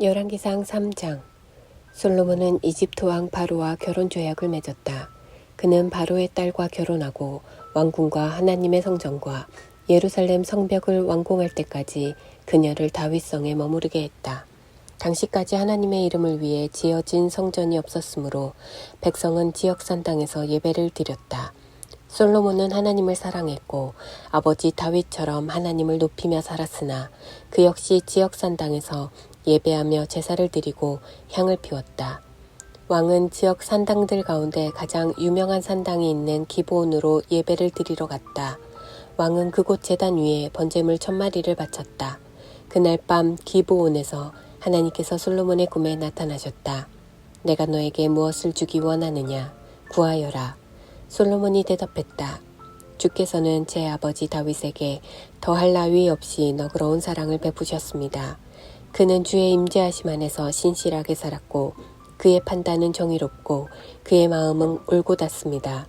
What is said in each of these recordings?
열왕기상 3장 솔로몬은 이집트 왕 바로와 결혼 조약을 맺었다. 그는 바로의 딸과 결혼하고 왕궁과 하나님의 성전과 예루살렘 성벽을 완공할 때까지 그녀를 다윗성에 머무르게 했다. 당시까지 하나님의 이름을 위해 지어진 성전이 없었으므로 백성은 지역산 땅에서 예배를 드렸다. 솔로몬은 하나님을 사랑했고 아버지 다윗처럼 하나님을 높이며 살았으나 그 역시 지역산 땅에서 예배하며 제사를 드리고 향을 피웠다. 왕은 지역 산당들 가운데 가장 유명한 산당이 있는 기브온으로 예배를 드리러 갔다. 왕은 그곳 제단 위에 번제물 천 마리를 바쳤다. 그날 밤 기브온에서 하나님께서 솔로몬의 꿈에 나타나셨다. 내가 너에게 무엇을 주기 원하느냐? 구하여라. 솔로몬이 대답했다. 주께서는 제 아버지 다윗에게 더할 나위 없이 너그러운 사랑을 베푸셨습니다. 그는 주의 임재하심 안에서 신실하게 살았고 그의 판단은 정의롭고 그의 마음은 올곧았습니다.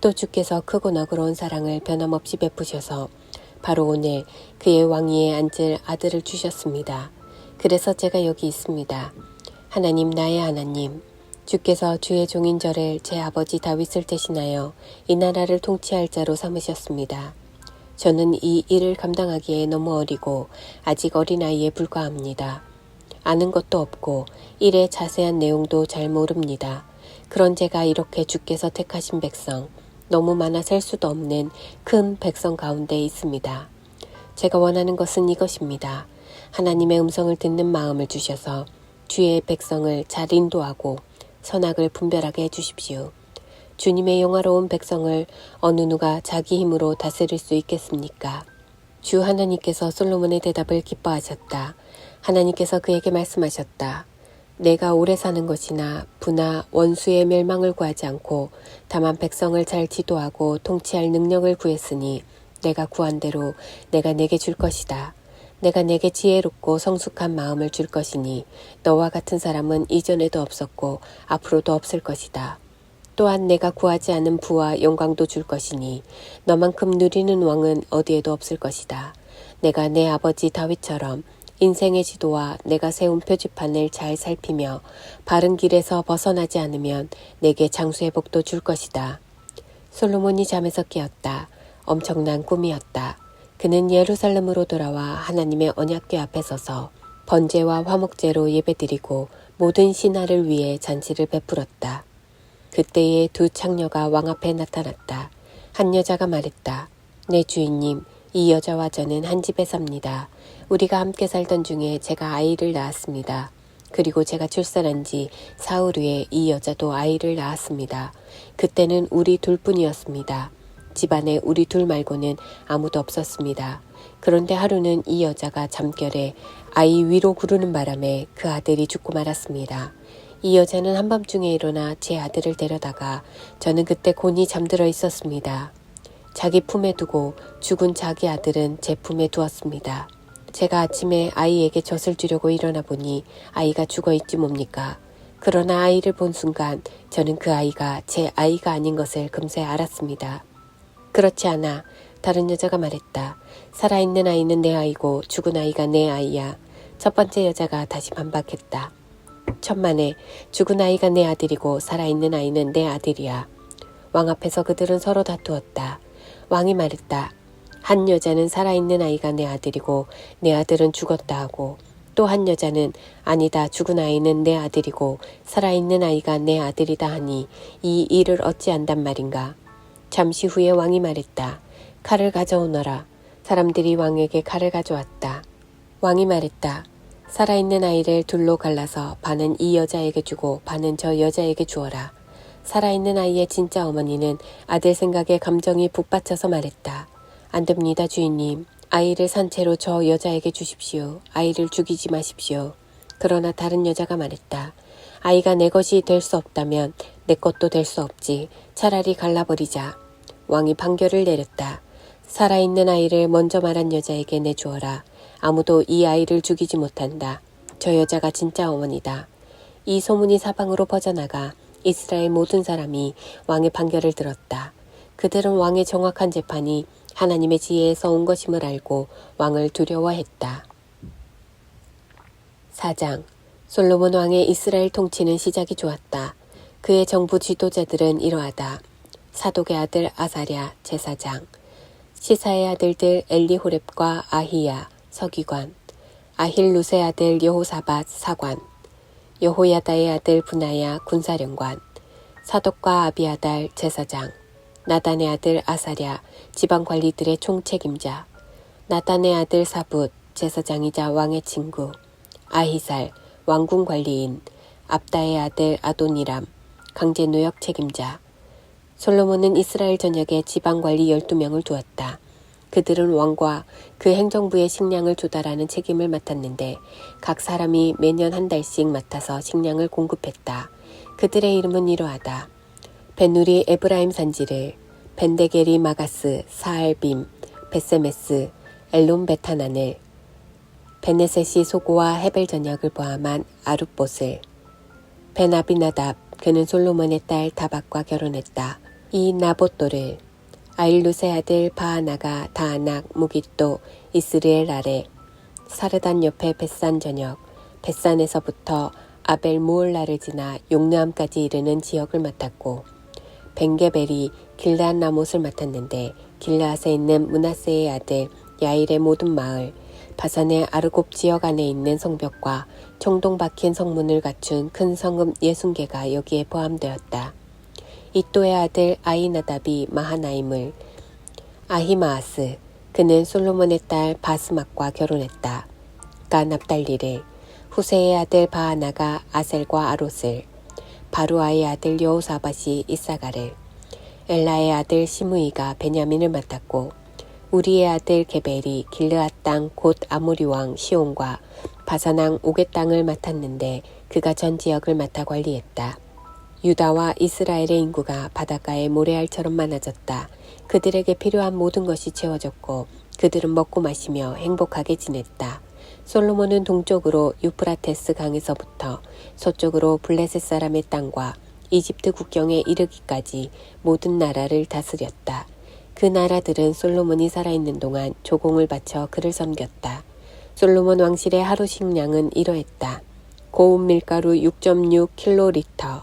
또 주께서 크고 너그러운 사랑을 변함없이 베푸셔서 바로 오늘 그의 왕위에 앉을 아들을 주셨습니다. 그래서 제가 여기 있습니다. 하나님 나의 하나님 주께서 주의 종인 저를 제 아버지 다윗을 대신하여 이 나라를 통치할 자로 삼으셨습니다. 저는 이 일을 감당하기에 너무 어리고 아직 어린아이에 불과합니다. 아는 것도 없고 일의 자세한 내용도 잘 모릅니다. 그런 제가 이렇게 주께서 택하신 백성, 너무 많아 셀 수도 없는 큰 백성 가운데 있습니다. 제가 원하는 것은 이것입니다. 하나님의 음성을 듣는 마음을 주셔서 주의 백성을 잘 인도하고 선악을 분별하게 해주십시오. 주님의 영화로운 백성을 어느 누가 자기 힘으로 다스릴 수 있겠습니까? 주 하나님께서 솔로몬의 대답을 기뻐하셨다. 하나님께서 그에게 말씀하셨다. 내가 오래 사는 것이나 부나 원수의 멸망을 구하지 않고 다만 백성을 잘 지도하고 통치할 능력을 구했으니 내가 구한 대로 내가 내게 줄 것이다. 내가 내게 지혜롭고 성숙한 마음을 줄 것이니 너와 같은 사람은 이전에도 없었고 앞으로도 없을 것이다. 또한 내가 구하지 않은 부와 영광도 줄 것이니 너만큼 누리는 왕은 어디에도 없을 것이다. 내가 내 아버지 다윗처럼 인생의 지도와 내가 세운 표지판을 잘 살피며 바른 길에서 벗어나지 않으면 내게 장수의 복도 줄 것이다. 솔로몬이 잠에서 깨었다. 엄청난 꿈이었다. 그는 예루살렘으로 돌아와 하나님의 언약궤 앞에 서서 번제와 화목제로 예배드리고 모든 신하를 위해 잔치를 베풀었다. 그때에 두 창녀가 왕 앞에 나타났다. 한 여자가 말했다. 내 주인님, 이 여자와 저는 한 집에 삽니다. 우리가 함께 살던 중에 제가 아이를 낳았습니다. 그리고 제가 출산한 지 사흘 후에 이 여자도 아이를 낳았습니다. 그때는 우리 둘뿐이었습니다. 집안에 우리 둘 말고는 아무도 없었습니다. 그런데 하루는 이 여자가 잠결에 아이 위로 구르는 바람에 그 아들이 죽고 말았습니다. 이 여자는 한밤중에 일어나 제 아들을 데려다가 저는 그때 곤히 잠들어 있었습니다. 자기 품에 두고 죽은 자기 아들은 제 품에 두었습니다. 제가 아침에 아이에게 젖을 주려고 일어나 보니 아이가 죽어 있지 뭡니까? 그러나 아이를 본 순간 저는 그 아이가 제 아이가 아닌 것을 금세 알았습니다. 그렇지 않아. 다른 여자가 말했다. 살아있는 아이는 내 아이고 죽은 아이가 내 아이야. 첫 번째 여자가 다시 반박했다. 천만에 죽은 아이가 내 아들이고 살아있는 아이는 내 아들이야. 왕 앞에서 그들은 서로 다투었다. 왕이 말했다. 한 여자는 살아있는 아이가 내 아들이고 내 아들은 죽었다 하고 또 한 여자는 아니다 죽은 아이는 내 아들이고 살아있는 아이가 내 아들이다 하니 이 일을 어찌한단 말인가. 잠시 후에 왕이 말했다. 칼을 가져오너라. 사람들이 왕에게 칼을 가져왔다. 왕이 말했다. 살아있는 아이를 둘로 갈라서 반은 이 여자에게 주고 반은 저 여자에게 주어라. 살아있는 아이의 진짜 어머니는 아들 생각에 감정이 북받쳐서 말했다. 안 됩니다, 주인님. 아이를 산채로 저 여자에게 주십시오. 아이를 죽이지 마십시오. 그러나 다른 여자가 말했다. 아이가 내 것이 될 수 없다면 내 것도 될 수 없지. 차라리 갈라버리자. 왕이 판결을 내렸다. 살아있는 아이를 먼저 말한 여자에게 내주어라. 아무도 이 아이를 죽이지 못한다. 저 여자가 진짜 어머니다. 이 소문이 사방으로 퍼져나가 이스라엘 모든 사람이 왕의 판결을 들었다. 그들은 왕의 정확한 재판이 하나님의 지혜에서 온 것임을 알고 왕을 두려워했다. 4장 솔로몬 왕의 이스라엘 통치는 시작이 좋았다. 그의 정부 지도자들은 이러하다. 사독의 아들 아사랴 제사장, 시사의 아들들 엘리호렙과 아히야 서기관, 아힐루세 아들 여호사밧 사관, 여호야다의 아들 분하야 군사령관, 사독과 아비아달 제사장, 나단의 아들 아사랴 지방관리들의 총책임자, 나단의 아들 사붓 제사장이자 왕의 친구, 아히살 왕궁 관리인, 압다의 아들 아도니람 강제 노역 책임자. 솔로몬은 이스라엘 전역에 지방관리 12명을 두었다. 그들은 왕과 그 행정부의 식량을 조달하는 책임을 맡았는데 각 사람이 매년 한 달씩 맡아서 식량을 공급했다. 그들의 이름은 이러하다. 베누리 에브라임 산지를 벤데게리 마가스 사알빔 베세메스 엘론 베타난을 베네셋이 소고와 헤벨 전역을 포함한 아룻봇을 베나비나답 그는 솔로몬의 딸 다박과 결혼했다. 이 나봇도를 아일루세 아들 바하나가 다아낙 무기또 이스르엘 아래 사르단 옆에 벳산 전역 벳산에서부터 아벨 무올라를 지나 용르암까지 이르는 지역을 맡았고 벤게벨이 길라앗 라못을 맡았는데 길라앗에 있는 문하세의 아들 야일의 모든 마을 바산의 아르곱 지역 안에 있는 성벽과 청동 박힌 성문을 갖춘 큰 성읍 예순 개가 여기에 포함되었다. 이또의 아들 아이나답이 마하나임을 아히마아스 그는 솔로몬의 딸 바스막과 결혼했다. 가 납달리를 후세의 아들 바하나가 아셀과 아롯을 바루아의 아들 여호사밧이 이사가를 엘라의 아들 시므이가 베냐민을 맡았고 우리의 아들 게벨이 길르앗 땅 곧 아모리 왕 시온과 바사낭 오게 땅을 맡았는데 그가 전 지역을 맡아 관리했다. 유다와 이스라엘의 인구가 바닷가의 모래알처럼 많아졌다. 그들에게 필요한 모든 것이 채워졌고 그들은 먹고 마시며 행복하게 지냈다. 솔로몬은 동쪽으로 유프라테스 강에서부터 서쪽으로 블레셋 사람의 땅과 이집트 국경에 이르기까지 모든 나라를 다스렸다. 그 나라들은 솔로몬이 살아있는 동안 조공을 바쳐 그를 섬겼다. 솔로몬 왕실의 하루 식량은 이러했다. 고운 밀가루 6.6킬로리터,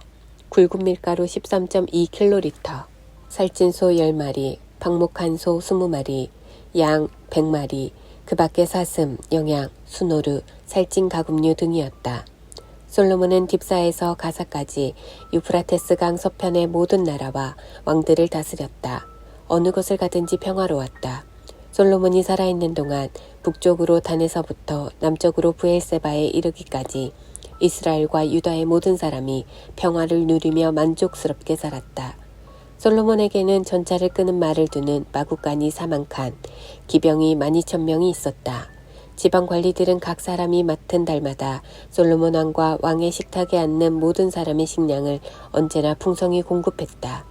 굵은 밀가루 13.2킬로리터, 살찐 소 10마리, 방목한 소 20마리, 양 100마리, 그 밖에 사슴, 영양, 수노루, 살찐 가금류 등이었다. 솔로몬은 딥사에서 가사까지 유프라테스 강 서편의 모든 나라와 왕들을 다스렸다. 어느 곳을 가든지 평화로웠다. 솔로몬이 살아있는 동안 북쪽으로 단에서부터 남쪽으로 부엘세바에 이르기까지 이스라엘과 유다의 모든 사람이 평화를 누리며 만족스럽게 살았다. 솔로몬에게는 전차를 끄는 말을 두는 마구간이 4만 칸, 기병이 12,000명이 있었다. 지방 관리들은 각 사람이 맡은 달마다 솔로몬 왕과 왕의 식탁에 앉는 모든 사람의 식량을 언제나 풍성히 공급했다.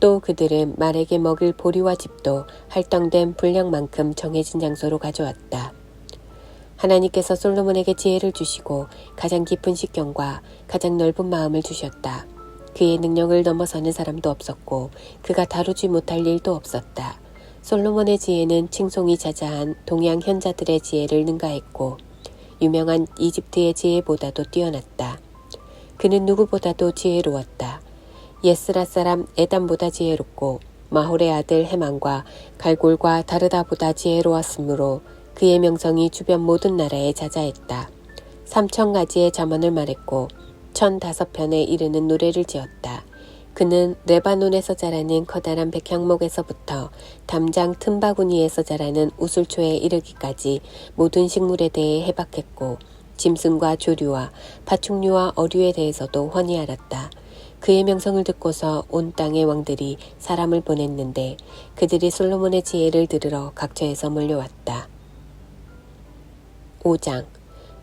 또 그들은 말에게 먹일 보리와 집도 할당된 분량만큼 정해진 장소로 가져왔다. 하나님께서 솔로몬에게 지혜를 주시고 가장 깊은 식견과 가장 넓은 마음을 주셨다. 그의 능력을 넘어서는 사람도 없었고 그가 다루지 못할 일도 없었다. 솔로몬의 지혜는 칭송이 자자한 동양 현자들의 지혜를 능가했고 유명한 이집트의 지혜보다도 뛰어났다. 그는 누구보다도 지혜로웠다. 예스라 사람 에담보다 지혜롭고 마홀의 아들 해만과 갈골과 다르다보다 지혜로웠으므로 그의 명성이 주변 모든 나라에 자자했다. 삼천 가지의 자문을 말했고 천 다섯 편에 이르는 노래를 지었다. 그는 레바논에서 자라는 커다란 백향목에서부터 담장 틈바구니에서 자라는 우술초에 이르기까지 모든 식물에 대해 해박했고 짐승과 조류와 파충류와 어류에 대해서도 훤히 알았다. 그의 명성을 듣고서 온 땅의 왕들이 사람을 보냈는데 그들이 솔로몬의 지혜를 들으러 각처에서 몰려왔다. 5장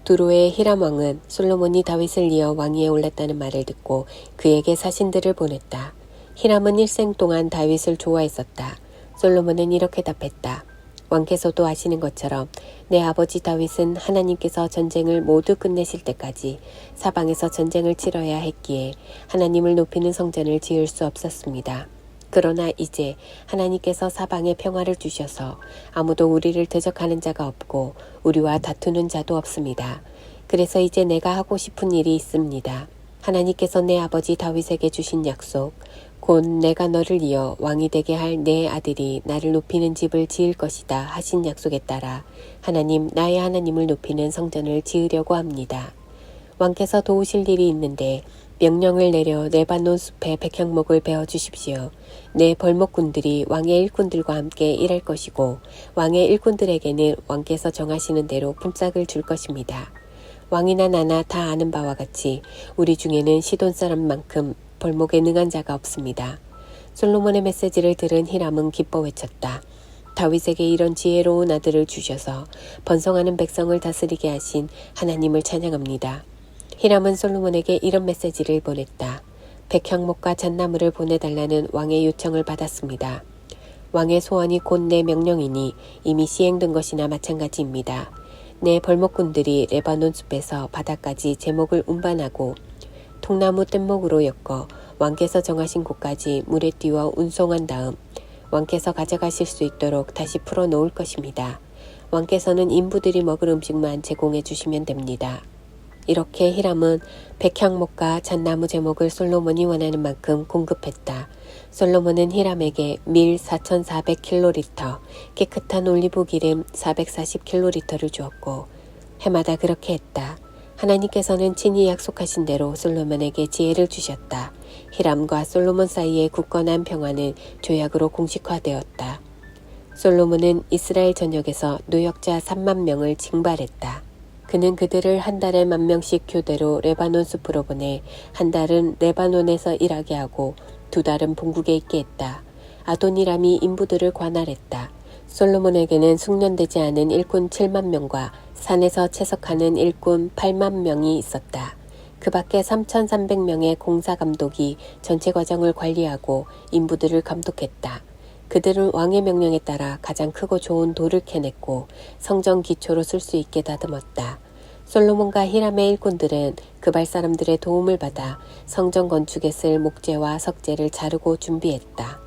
두로의 히람 왕은 솔로몬이 다윗을 이어 왕위에 올랐다는 말을 듣고 그에게 사신들을 보냈다. 히람은 일생 동안 다윗을 좋아했었다. 솔로몬은 이렇게 답했다. 왕께서도 아시는 것처럼 내 아버지 다윗은 하나님께서 전쟁을 모두 끝내실 때까지 사방에서 전쟁을 치러야 했기에 하나님을 높이는 성전을 지을 수 없었습니다. 그러나 이제 하나님께서 사방에 평화를 주셔서 아무도 우리를 대적하는 자가 없고 우리와 다투는 자도 없습니다. 그래서 이제 내가 하고 싶은 일이 있습니다. 하나님께서 내 아버지 다윗에게 주신 약속, 곧 내가 너를 이어 왕이 되게 할 내 아들이 나를 높이는 집을 지을 것이다 하신 약속에 따라 하나님 나의 하나님을 높이는 성전을 지으려고 합니다. 왕께서 도우실 일이 있는데 명령을 내려 레바논 숲에 백향목을 베어 주십시오. 내 벌목꾼들이 왕의 일꾼들과 함께 일할 것이고 왕의 일꾼들에게는 왕께서 정하시는 대로 품삯을 줄 것입니다. 왕이나 나나 다 아는 바와 같이 우리 중에는 시돈 사람만큼 벌목에 능한 자가 없습니다. 솔로몬의 메시지를 들은 히람은 기뻐 외쳤다. 다윗에게 이런 지혜로운 아들을 주셔서 번성하는 백성을 다스리게 하신 하나님을 찬양합니다. 히람은 솔로몬에게 이런 메시지를 보냈다. 백향목과 잣나무를 보내달라는 왕의 요청을 받았습니다. 왕의 소원이 곧 내 명령이니 이미 시행된 것이나 마찬가지입니다. 내 벌목꾼들이 레바논 숲에서 바다까지 제목을 운반하고 통나무 뗏목으로 엮어 왕께서 정하신 곳까지 물에 띄워 운송한 다음 왕께서 가져가실 수 있도록 다시 풀어 놓을 것입니다. 왕께서는 인부들이 먹을 음식만 제공해 주시면 됩니다. 이렇게 히람은 백향목과 잣나무 제목을 솔로몬이 원하는 만큼 공급했다. 솔로몬은 히람에게 밀 4,400킬로리터, 깨끗한 올리브 기름 440킬로리터를 주었고 해마다 그렇게 했다. 하나님께서는 친히 약속하신 대로 솔로몬에게 지혜를 주셨다. 히람과 솔로몬 사이의 굳건한 평화는 조약으로 공식화되었다. 솔로몬은 이스라엘 전역에서 노역자 3만 명을 징발했다. 그는 그들을 한 달에 만 명씩 교대로 레바논 숲으로 보내 한 달은 레바논에서 일하게 하고 두 달은 본국에 있게 했다. 아도니람이 인부들을 관할했다. 솔로몬에게는 숙련되지 않은 일꾼 7만 명과 산에서 채석하는 일꾼 8만 명이 있었다. 그 밖에 3,300명의 공사 감독이 전체 과정을 관리하고 인부들을 감독했다. 그들은 왕의 명령에 따라 가장 크고 좋은 돌을 캐냈고 성전 기초로 쓸 수 있게 다듬었다. 솔로몬과 히람의 일꾼들은 그발 사람들의 도움을 받아 성전 건축에 쓸 목재와 석재를 자르고 준비했다.